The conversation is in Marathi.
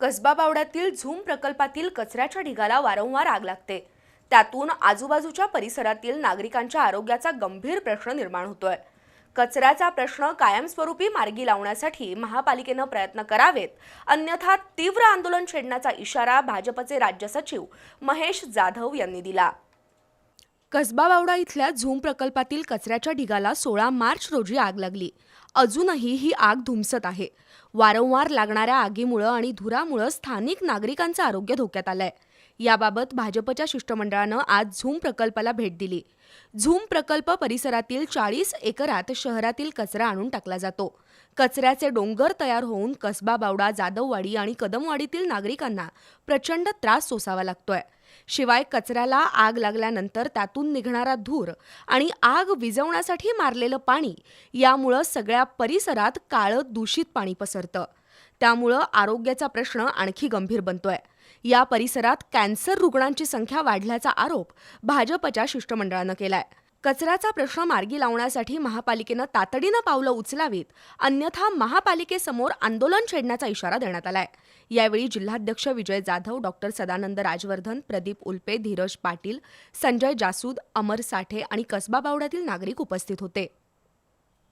कसबा बावड्यातील झूम प्रकल्पातील कचऱ्याच्या ढिगाला वारंवार आग लागते. त्यातून आजूबाजूच्या परिसरातील नागरिकांच्या आरोग्याचा गंभीर प्रश्न निर्माण होतोय. कचऱ्याचा प्रश्न कायमस्वरूपी मार्गी लावण्यासाठी महापालिकेनं प्रयत्न करावेत अन्यथा तीव्र आंदोलन छेडण्याचा इशारा भाजपचे राज्य सचिव महेश जाधव यांनी दिला. कसबा बावडा इथल्या झूम प्रकल्पातील कचऱ्याच्या ढिगाला सोळा मार्च रोजी आग लागली. अजूनही ही आग धुमसत आहे. वारंवार लागणाऱ्या आगीमुळं आणि धुरामुळं स्थानिक नागरिकांचं आरोग्य धोक्यात आलंय. याबाबत भाजपच्या शिष्टमंडळानं आज झूम प्रकल्पाला भेट दिली. झूम प्रकल्प परिसरातील चाळीस एकरात शहरातील कचरा आणून टाकला जातो. कचऱ्याचे डोंगर तयार होऊन कसबा बावडा जाधववाडी आणि कदमवाडीतील नागरिकांना प्रचंड त्रास सोसावा लागतोय. शिवाय कचऱ्याला आग लागल्यानंतर त्यातून निघणारा धूर आणि आग विझवण्यासाठी मारलेलं पाणी यामुळं सगळ्या परिसरात काळं दूषित पाणी पसरतं. त्यामुळं आरोग्याचा प्रश्न आणखी गंभीर बनतोय. या परिसरात कॅन्सर रुग्णांची संख्या वाढल्याचा आरोप भाजपच्या शिष्टमंडळानं केलाय. कचऱ्याचा प्रश्न मार्गी लावण्यासाठी महापालिकेनं तातडीनं पावलं उचलावीत अन्यथा महापालिकेसमोर आंदोलन छेडण्याचा इशारा देण्यात आलाय. यावेळी जिल्हाध्यक्ष विजय जाधव डॉक्टर सदानंद राजवर्धन प्रदीप उल्पे धीरज पाटील संजय जासूद अमर साठे आणि कसबा बावड्यातील नागरिक उपस्थित होते.